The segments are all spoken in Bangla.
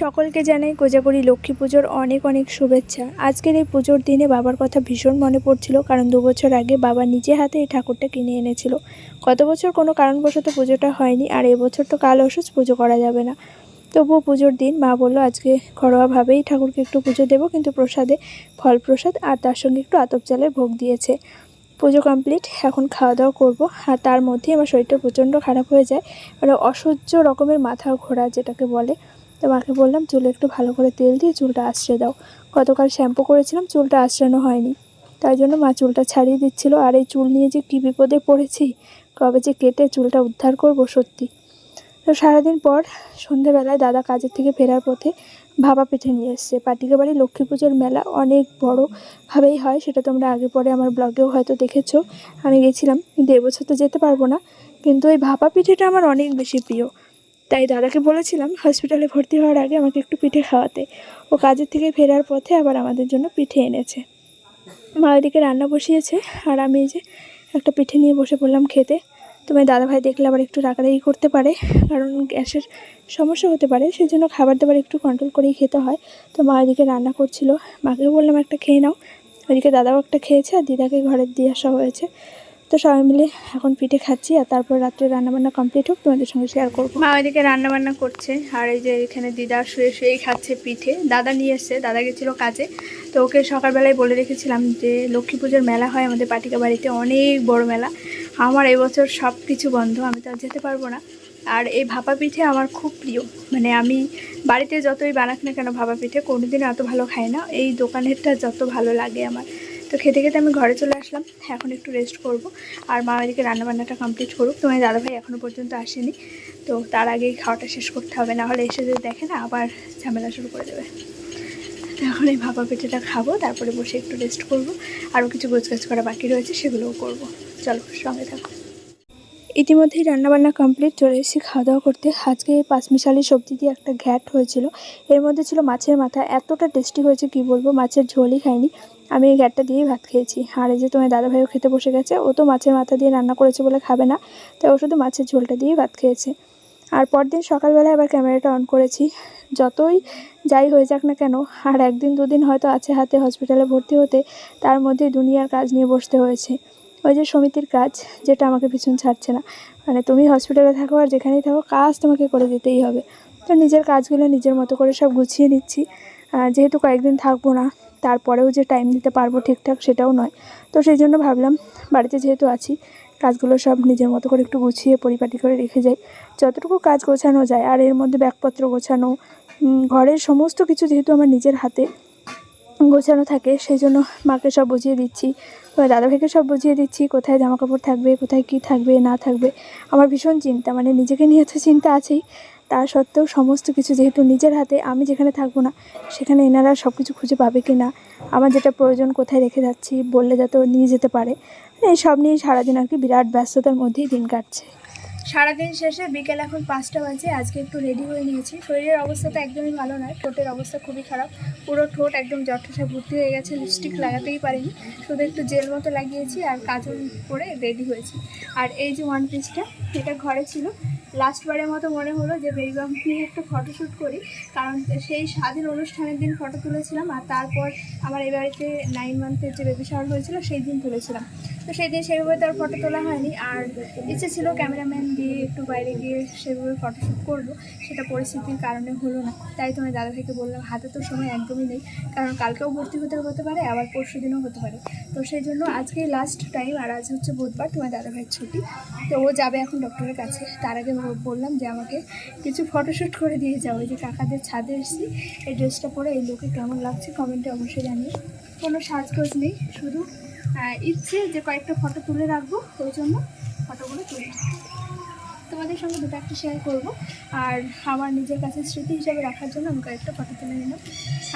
সকলকে জানাই কোজাগরি লক্ষ্মী পুজোর অনেক অনেক শুভেচ্ছা। আজকের এই পুজোর দিনে বাবার কথা ভীষণ মনে পড়ছিল, কারণ দু বছর আগে বাবা নিজে হাতে এই ঠাকুরটা কিনে এনেছিল। গত বছর কোনো কারণবশত পুজোটা হয়নি, আর এবছর তো কাল অসুচ পুজো করা যাবে না। তবুও পুজোর দিন মা বলল, আজকে ঘরোয়াভাবেই ঠাকুরকে একটু পুজো দেবো, কিন্তু প্রসাদে ফল প্রসাদ আর তার সঙ্গে একটু আতপ চালের ভোগ দিয়েছে। পুজো কমপ্লিট, এখন খাওয়া দাওয়া করব। আর তার মধ্যেই আমার শরীরটা প্রচণ্ড খারাপ হয়ে যায়। মানে অসহ্য রকমের মাথা ঘোরা, যেটাকে বলে। তো মাকে বললাম, চুলে একটু ভালো করে তেল দিয়ে চুলটা আশ্রে দাও। গতকাল শ্যাম্পু করেছিলাম, চুলটা আশ্রানো হয়নি। তাই জন্য মা চুলটা ছাড়িয়ে দিচ্ছিল। আর এই চুল নিয়ে যে কী বিপদে পড়েছি, কবে যে কেটে চুলটা উদ্ধার করব সত্যি। তো সারাদিন পর সন্ধেবেলায় দাদা কাজের থেকে ফেরার পথে ভাপা পিঠে নিয়ে এসছে। পাটিকা বাড়ি লক্ষ্মী পুজোর মেলা অনেক বড়োভাবেই হয়, সেটা তোমরা আগে পরে আমার ব্লগেও হয়তো দেখেছ। আমি গেছিলাম কিন্তু এবছর তো যেতে পারব না, কিন্তু এই ভাপা পিঠেটা আমার অনেক বেশি প্রিয়। তাই দাদাকে বলেছিলাম, হসপিটালে ভর্তি হওয়ার আগে আমাকে একটু পিঠে খাওয়াতে। ও কাজের থেকে ফেরার পথে আবার আমাদের জন্য পিঠে এনেছে। মা ওইদিকে রান্না বসিয়েছে, আর আমি যে একটা পিঠে নিয়ে বসে পড়লাম খেতে। তোমার দাদাভাই দেখলে আবার একটু রাগারাগি করতে পারে, কারণ গ্যাসের সমস্যা হতে পারে সেই জন্য খাবার দাবার একটু কন্ট্রোল করেই খেতে হয়। তো মা ওইদিকে রান্না করছিল। মাকেও বললাম, একটা খেয়ে নাও। ওইদিকে দাদাও একটা খেয়েছে, আর দিদাকে ঘরে দিয়ে আসা হয়েছে। তো সবাই মিলে এখন পিঠে খাচ্ছি আর তারপর রাত্রে রান্নাবান্না কমপ্লিট হোক, তোমাদের সঙ্গে শেয়ার করব। মা ওইদিকে রান্নাবান্না করছে, আর এই যে এখানে দিদা শুয়ে শুয়েই খাচ্ছে পিঠে। দাদা নিয়ে এসছে, দাদা গেছিল কাজে। তো ওকে সকালবেলায় বলে রেখেছিলাম যে লক্ষ্মী পুজোর মেলা হয় আমাদের পাটিকা বাড়িতে, অনেক বড় মেলা। আমার এবছর সব কিছু বন্ধ, আমি তো যেতে পারব না। আর এই ভাপা পিঠে আমার খুব প্রিয়। মানে আমি বাড়িতে যতই বানাক না কেন ভাপা পিঠে, কোনোদিনও এত ভালো খাই না। এই দোকানেরটা যত ভালো লাগে আমার। তো খেতে খেতে আমি ঘরে চলে আসলাম। এখন একটু রেস্ট করব। আর মা এদিকে রান্নাবান্নাটা কমপ্লিট করুক। তোমার দাদাভাই এখনও পর্যন্ত আসেনি। তো তার আগেই খাওয়াটা শেষ করতে হবে। না হলে এসে যদি দেখে না, আবার ঝামেলা শুরু করে দেবে। তো এখন এই ভাপা পিঠেটা খাব, তারপরে বসে একটু রেস্ট করব। আরও কিছু গোছগাছ করা বাকি রয়েছে, সেগুলোও করব। চলো সঙ্গে থাকো। ইতিমধ্যেই রান্নাবান্না কমপ্লিট চলে এসেছি খাওয়া দাওয়া করতে। আজকে পাঁচমিশালি সবজি দিয়ে একটা ঘ্যাট হয়েছিল। এর মধ্যে ছিল মাছের মাথা। এতটা টেস্টি হয়েছে, কি বলব? মাছের ঝোলই খাইনি। আমি এই ঘ্যাটটা দিয়েই ভাত খেয়েছি। আর এই যে তোমার দাদাভাইও খেতে বসে গেছে, ও তো মাছের মাথা দিয়ে রান্না করেছে বলে খাবে না। তাই ও শুধু মাছের ঝোলটা দিয়েই ভাত খেয়েছে। আর পরদিন সকালবেলায় আবার ক্যামেরাটা অন করেছি। যতই যাই হয়ে যাক না কেন, আর একদিন দুদিন হয়তো আছে হাতে হসপিটালে ভর্তি হতে, তার মধ্যে দুনিয়ার কাজ নিয়ে বসতে হয়েছে। ওই যে সমিতির কাজ, যেটা আমাকে পিছন ছাড়ছে না। মানে তুমি হসপিটালে থাকো আর যেখানেই থাকো, কাজ তোমাকে করে দিতেই হবে। তো নিজের কাজগুলো নিজের মতো করে সব গুছিয়ে নিচ্ছি। যেহেতু কয়েকদিন থাকব না, তারপরেও যে টাইম দিতে পারব ঠিকঠাক সেটাও নয়। তো সেই জন্য ভাবলাম, বাড়িতে যেহেতু আছি, কাজগুলো সব নিজের মতো করে একটু গুছিয়ে পরিপাটি করে রেখে যাই। যতটুকু কাজ গোছানো যায়, আর এর মধ্যে ব্যাগপত্র গোছানো ঘরের সমস্ত কিছু যেহেতু আমার নিজের হাতে গোছানো থাকে, সেই জন্য মাকে সব বুঝিয়ে দিচ্ছি। এবার দাদাভাইকে সব বুঝিয়ে দিচ্ছি, কোথায় জামা কাপড় থাকবে, কোথায় কি থাকবে, না থাকবে। আমার ভীষণ চিন্তা মানে নিজেকে নিয়ে তো চিন্তা আছেই। তা সত্ত্বেও সমস্ত কিছু যেহেতু নিজের হাতে, আমি যেখানে থাকব না, সেখানে এনারা সব কিছু খুঁজে পাবে কি না আমার যেটা প্রয়োজন কোথায় রেখে যাচ্ছি, বললে যাতে নিয়ে যেতে পারে। মানে এই সব নিয়ে সারাদিন আর কি বিরাট ব্যস্ততার মধ্যেই দিন কাটছে। সারাদিন শেষে বিকেল এখন পাঁচটা বাজে, আজকে একটু রেডি হয়ে নিয়েছি। শরীরের অবস্থা তো একদমই ভালো নয়, ঠোঁটের অবস্থা খুবই খারাপ। পুরো ঠোঁট একদম জটঠসা ভর্তি হয়ে গেছে লিপস্টিক লাগাতেই পারিনি। শুধু একটু জেল মতো লাগিয়েছি আর কাজল পরে রেডি হয়েছি। আর এই যে ওয়ান পিসটা এটা ঘরে ছিল। লাস্টবারের মতো মনে হলো যে বেরিবাম নিয়ে একটু ফটোশ্যুট করি, কারণ সেই স্বাধীন অনুষ্ঠানের দিন ফটো তুলেছিলাম আর তারপর আমার এই বাড়িতে নাইন মান্থের যে বেবি শাওয়ার হয়েছিল, সেই দিন তুলেছিলাম। তো সেই দিন সেভাবে তো আর ফটো তোলা হয়নি। আর ইচ্ছে ছিল ক্যামেরাম্যান দিয়ে একটু বাইরে গিয়ে সেভাবে ফটোশ্যুট করব সেটা পরিস্থিতির কারণে হলো না। তাই তোমার দাদাভাইকে বললাম, হাতে তো সময় একদমই নেই। কারণ কালকেও ভর্তি হতে হতে পারে, আবার পরশু দিনও হতে পারে। তো সেই জন্য আজকেই লাস্ট টাইম আর আজ হচ্ছে বুধবার, তোমার দাদাভাইয়ের ছুটি। তো ও যাবে এখন ডক্টরের কাছে। তার আগে বললাম যে, আমাকে কিছু ফটোশ্যুট করে দিয়ে যাও। যে কাকাদের ছাদে এসেছি, এই ড্রেসটা পরে এই লোকে কেমন লাগছে কমেন্টে অবশ্যই জানিয়ে কোনো সাজগোজ নেই, শুধু ইচ্ছে যে কয়েকটা ফটো তুলে রাখব, ওই জন্য ফটোগুলো তুলে। তোমাদের সঙ্গে দুটো একটা শেয়ার করব। আর আমার নিজের কাছে স্মৃতি হিসাবে রাখার জন্য আমি কয়েকটা ফটো তুলে নিলাম।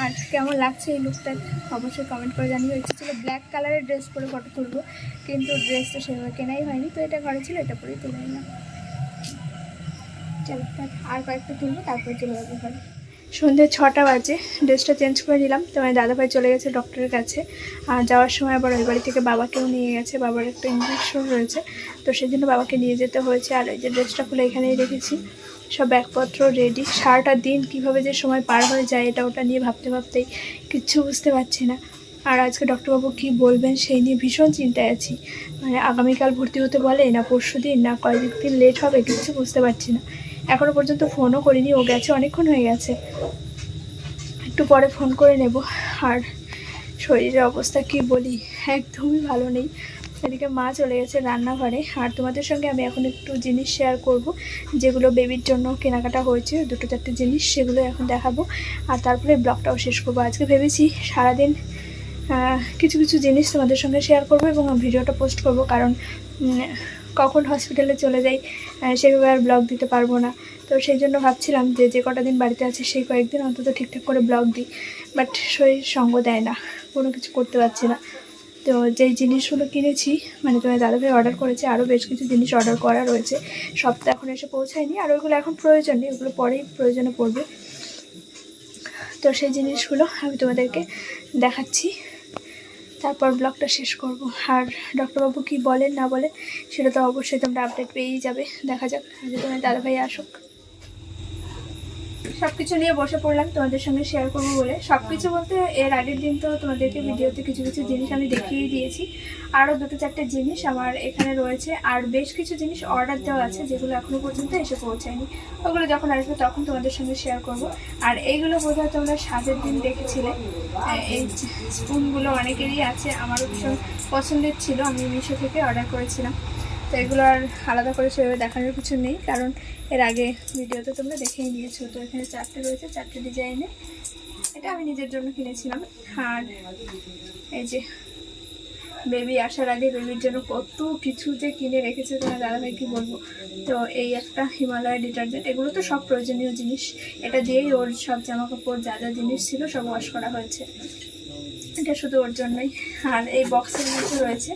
আর কেমন লাগছে এই লুকটা অবশ্যই কমেন্ট করে জানিয়ে ইচ্ছে ছিল ব্ল্যাক কালারের ড্রেস পরে ফটো তুলবো, কিন্তু ড্রেসটা সেভাবে কেনাই হয়নি। তো এটা ঘরে ছিল, এটা পরেই তুলে নিলাম। চলো, আর কয়েকটা তুলবো, তারপরে চলে যাব ঘরে। সন্ধ্যে ছটা বাজে, ড্রেসটা চেঞ্জ করে নিলাম। তো আমার দাদাভাই চলে গেছে ডক্টরের কাছে। আর যাওয়ার সময় আবার ওই বাড়ি থেকে বাবাকেও নিয়ে গেছে। বাবার একটা ইঞ্জেকশন রয়েছে। তো সেই জন্য বাবাকে নিয়ে যেতে হয়েছে। আর ওই যে ড্রেসটা খুলে এখানেই রেখেছি। সব ব্যাগপত্র রেডি সারাটা দিন কীভাবে যে সময় পার হয়ে যায়, এটা ওটা নিয়ে ভাবতে ভাবতেই কিচ্ছু বুঝতে পারছি না। আর আজকে ডক্টরবাবু কী বলবেন সেই নিয়ে ভীষণ চিন্তায় আছি। মানে আগামীকাল ভর্তি হতে বলে না পরশু দিন না কয়েক দিন লেট হবে কিচ্ছু বুঝতে পারছি না। এখনও পর্যন্ত ফোনও করিনি, ও গেছে অনেকক্ষণ হয়ে গেছে। একটু পরে ফোন করে নেব। আর শরীরের অবস্থা কি বলি? একদমই ভালো নেই। এদিকে মা চলে গেছে রান্নাঘরে। আর তোমাদের সঙ্গে আমি এখন একটু জিনিস শেয়ার করব, যেগুলো বেবির জন্য কেনাকাটা হয়েছে। দুটো চারটে জিনিস সেগুলো এখন দেখাবো। আর তারপরে ব্লগটাও শেষ করব। আজকে ভেবেছি সারাদিন কিছু কিছু জিনিস তোমাদের সঙ্গে শেয়ার করব এবং ভিডিওটা পোস্ট করব। কারণ কখন হসপিটালে চলে যাই সেভাবে আর ব্লগ দিতে পারব না। তো সেই জন্য ভাবছিলাম যে যে কটা দিন বাড়িতে আছে, সেই কয়েকদিন অন্তত ঠিকঠাক করে ব্লগ দিই। বাট শরীর সঙ্গ দেয় না, কোনো কিছু করতে পারছি না। তো যেই জিনিসগুলো কিনেছি মানে তোমার দাদাভাই অর্ডার করেছে, আরও বেশ কিছু জিনিস অর্ডার করা রয়েছে। সব তো এখন এসে পৌঁছায়নি, আর ওইগুলো এখন প্রয়োজন নেই, ওগুলো পরেই প্রয়োজনে পড়বে। তো সেই জিনিসগুলো আমি তোমাদেরকে দেখাচ্ছি। তারপর ব্লগটা শেষ করব। আর ডক্টরবাবু কি বলেন, না বলেন, সেটা তো অবশ্যই তোমরা আপডেট পেয়েই যাবে। দেখা যাক, আগে তোমার দাদাভাই আসুক। সব কিছু নিয়ে বসে পড়লাম, তোমাদের সঙ্গে শেয়ার করব বলে। সব কিছু বলতে এর আগের দিন তো তোমাদেরকে ভিডিওতে কিছু কিছু জিনিস আমি দেখিয়েই দিয়েছি। আরও দুটো চারটে জিনিস আমার এখানে রয়েছে, আর বেশ কিছু জিনিস অর্ডার দেওয়া আছে, যেগুলো এখনও পর্যন্ত এসে পৌঁছায়নি। ওগুলো যখন আসবে তখন তোমাদের সঙ্গে শেয়ার করব। আর এইগুলো বোধহয় তোমরা সাজের দিন দেখেছিলে। এই স্পুনগুলো অনেকেরই আছে, আমারও ভীষণ পছন্দের ছিল, আমি মিশো থেকে অর্ডার করেছিলাম। তো এগুলো আর আলাদা করে সেভাবে দেখানোর কিছু নেই, কারণ এর আগে ভিডিওতে তোমরা দেখেই নিয়েছো তো এখানে চারটে রয়েছে, চারটে ডিজাইনে এটা আমি নিজের জন্য কিনেছিলাম। আর এই যে বেবি আসার আগে বেবির জন্য কত কিছু যে কিনে রেখেছে তোমার দাদাভাই কি বলব? তো এই একটা হিমালয় ডিটারজেন্ট এগুলো তো সব প্রয়োজনীয় জিনিস। এটা দিয়েই ওর সব জামা কাপড় যা যা জিনিস ছিল সব ওয়াশ করা হয়েছে। এটা শুধু ওর জন্যই। আর এই বক্সের মধ্যে রয়েছে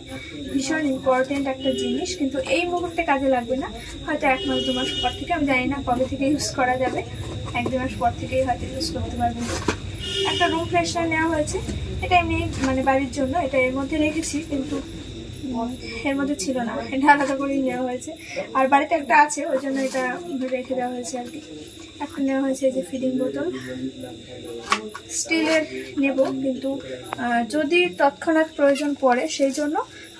ভীষণ ইম্পর্টেন্ট একটা জিনিস, কিন্তু এই মুহূর্তে কাজে লাগবে না। হয়তো এক মাস, দু মাস পর থেকে, আমি জানি না কবে থেকে ইউজ করা যাবে। এক দু মাস পর থেকেই হয়তো ইউজ করতে পারবেন একটা রুম ফ্রেশনার নেওয়া হয়েছে। এটা এমনি মানে বাড়ির জন্য এটা এর মধ্যে রেখেছি, কিন্তু এর মধ্যে ছিল না। এটা আলাদা করেই নেওয়া হয়েছে। আর বাড়িতে একটা আছে, ওই জন্য এটা রেখে দেওয়া হয়েছে আর কি। একটা নেওয়া হয়েছে যে ফিডিং বোতল স্টিলের নেব, কিন্তু যদি তৎক্ষণাৎ প্রয়োজন পড়ে, সেই জন্য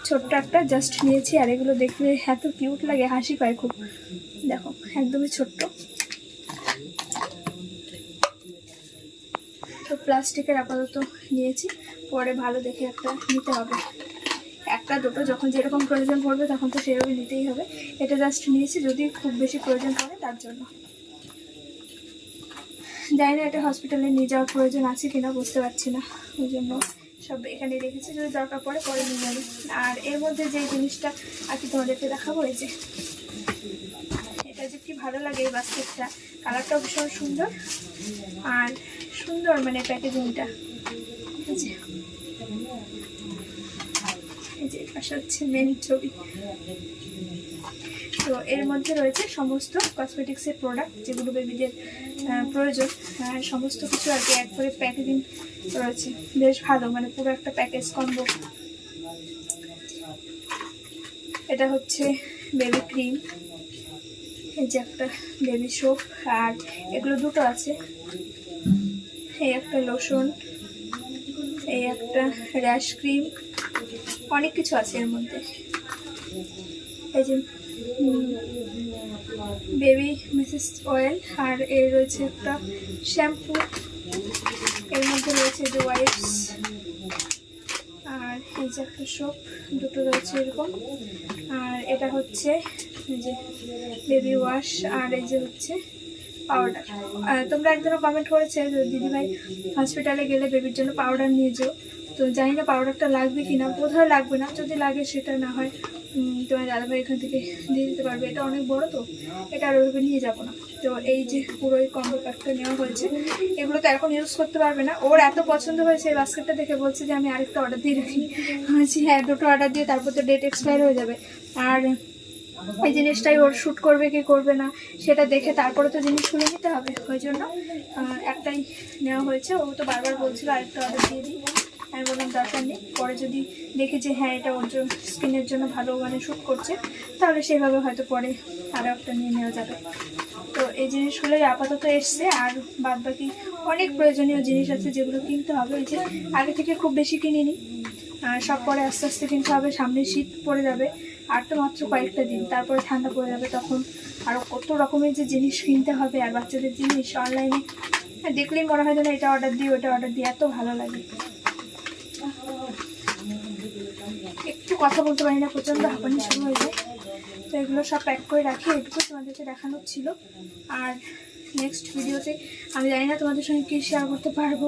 ছোট্ট একটা জাস্ট নিয়েছি। আর এগুলো দেখলে এত কিউট লাগে, হাসি পায় খুব। দেখো, একদমই ছোট্ট। তো প্লাস্টিকের আপাতত নিয়েছি। পরে ভালো দেখে একটা নিতে হবে। একটা, দুটো, যখন যেরকম প্রয়োজন পড়বে তখন তো সেভাবে নিতেই হবে। এটা জাস্ট নিয়েছি, যদি খুব বেশি প্রয়োজন পড়ে তার জন্য। জানি না এটা হসপিটালে নিয়ে যাওয়ার প্রয়োজন আছে কিনা, বুঝতে পারছি না। ওই জন্য সব এখানে রেখেছি, যদি দরকার পড়ে পরে নিয়ে যাবে আর এর মধ্যে যে জিনিসটা আর কি তোমাদেরকে দেখাবো, এই যে, এটা যে কি ভালো লাগে এই বাস্কেটটা। কালারটাও ভীষণ সুন্দর। আর সুন্দর মানে প্যাকেজিংটা। যে এই যে হচ্ছে মেন ছবি। তো এর মধ্যে রয়েছে সমস্ত কসমেটিক্সের প্রোডাক্ট যেগুলো বেবিদের প্রয়োজন। সমস্ত কিছু আর কি এক করে প্যাকেজিং রয়েছে। বেশ ভালো মানে পুরো একটা প্যাকেজ কম্বো এটা হচ্ছে বেবি ক্রিম এই যে একটা বেবি সোপ আর এগুলো দুটো আছে। এই একটা লোশন এই একটা র্যাশ ক্রিম অনেক কিছু আছে এর মধ্যে। এই যে বেবি মিসেস অয়েল আর এর রয়েছে একটা শ্যাম্পু এর মধ্যে রয়েছে যে ওয়াইপস আর এই যে একটা সোপ দুটো রয়েছে এরকম। আর এটা হচ্ছে যে বেবি ওয়াশ আর এই যে হচ্ছে পাউডার তোমরা একজনও কমেন্ট করেছে দিদিভাই হসপিটালে গেলে বেবির জন্য পাউডার নিয়ে যেও। তো জানি না পাউডারটা লাগবে কি না বোধহয় লাগবে না, যদি লাগে সেটা না হয় তোমার দাদাভাই এখান থেকে দিয়ে দিতে পারবে। এটা অনেক বড় তো, এটা আর ওইভাবে নিয়ে যাব না। তো এই যে পুরো এই কম্বো প্যাকটা নেওয়া হয়েছে, এগুলো তো এখন ইউজ করতে পারবে না। ওর এত পছন্দ হয়েছে, এই বাস্কেটটা দেখে বলছে যে আমি আরেকটা অর্ডার দিয়ে রাখি। বলছি হ্যাঁ দুটো অর্ডার দিয়ে তারপর তো ডেট এক্সপায়ার হয়ে যাবে। আর এই জিনিসটাই ওর শ্যুট করবে কি করবে না, সেটা দেখে তারপরে তো জিনিস জিনিসগুলো নিতে হবে। ওই জন্য একটাই নেওয়া হয়েছে। ও তো বারবার বলছিল আরেকটা অর্ডার দিয়ে দিই। আমি বললাম, দরকার নেই। পরে যদি দেখি যে হ্যাঁ এটা ওর জন্য স্কিনের জন্য ভালো মানে শ্যুট করছে, তাহলে সেভাবে হয়তো পরে আরও একটা নিয়ে নেওয়া যাবে। তো এই জিনিসগুলোই আপাতত এসছে। আর বাদ বাকি অনেক প্রয়োজনীয় জিনিস আছে যেগুলো কিনতে হবে। ওই যে আগে থেকে খুব বেশি কিনিনি। সব পরে আস্তে আস্তে কিনতে হবে। সামনে শীত পড়ে যাবে। আর তো মাত্র কয়েকটা দিন। তারপরে ঠান্ডা পড়ে যাবে তখন আরও কত রকমের যে জিনিস কিনতে হবে আর বাচ্চাদের জিনিস অনলাইনে হ্যাঁ দেখলেই মনে হয় যেন এটা অর্ডার দিই, ওটা অর্ডার দিই, এত ভালো লাগে। একটু কথা বলতে পারি না, প্রচণ্ড হাঁপানি শুরু হয়ে যায়। তো এগুলো সব প্যাক করে রাখি এটুকু তোমাদেরকে দেখানোর ছিল। আর নেক্সট ভিডিওতে আমি জানি না তোমাদের সঙ্গে কী শেয়ার করতে পারব।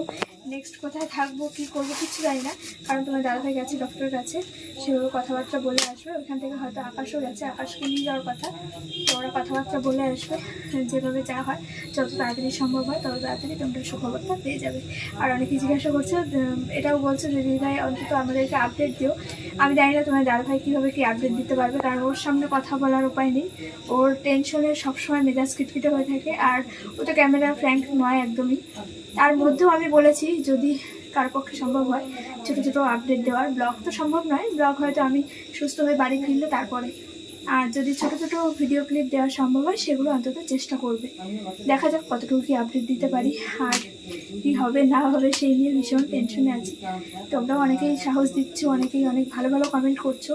নেক্সট কোথায় থাকব, কী করব কিছু জানি না। কারণ তোমার দাদাভাই গেছে ডক্টরের কাছে। সেভাবে কথাবার্তা বলে আসবে। ওইখান থেকে হয়তো আকাশও গেছে আকাশকে নিয়ে যাওয়ার কথা। তো ওরা কথাবার্তা বলে আসবে, যেভাবে যা হয়। যত তাড়াতাড়ি সম্ভব হয়, তত তাড়াতাড়ি তোমরা সুখবরটা পেয়ে যাবে। আর অনেকে জিজ্ঞাসা করছে এটাও বলছো যে দিদিভাই অন্তত আমাদেরকে আপডেট দিও। আমি জানি না তোমার দাদাভাই কীভাবে কি আপডেট দিতে পারবে। কারণ ওর সামনে কথা বলার উপায় নেই। ওর টেনশনে সবসময় মেজাজ খিটখিটে হয়ে থাকে। আর ও তো ক্যামেরা ফ্র্যাঙ্ক নয় একদমই। তার মধ্যেও আমি বলেছি, যদি কার পক্ষে সম্ভব হয় ছোটো ছোটো আপডেট দেওয়ার ব্লগ তো সম্ভব নয়। ব্লগ হয়তো আমি সুস্থ হয়ে বাড়ি ফিরলে তারপরে। আর যদি ছোটো ছোটো ভিডিও ক্লিপ দেওয়া সম্ভব হয়, সেগুলো অন্তত চেষ্টা করবে। দেখা যাক কতটুকু কি আপডেট দিতে পারি, আর কি হবে, না হবে, সেই নিয়ে ভীষণ টেনশনে আছি। তোমরাও অনেকেই সাহস দিচ্ছ, অনেকেই অনেক ভালো ভালো কমেন্ট করছ।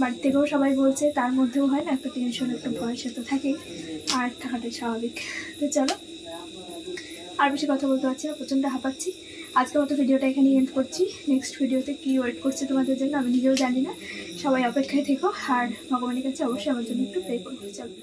বাড়ি থেকেও সবাই বলছে, তার মধ্যেও হয় না, একটা টেনশন একটা ভয়, সে তো থাকে আর থাকাটাই স্বাভাবিক। তো চলো আর বেশি কথা বলতে পারছি না, প্রচণ্ড হাঁপাচ্ছি। আজকে মতো ভিডিওটা এখানে এন্ড করছি। নেক্সট ভিডিওতে কি ওয়েট করছে তোমাদের জন্য আমি নিজেও জানি না। সবাই অপেক্ষায় থেকো, আর ভগবানের কাছে অবশ্যই আমার জন্য একটু প্রে করতে চলো।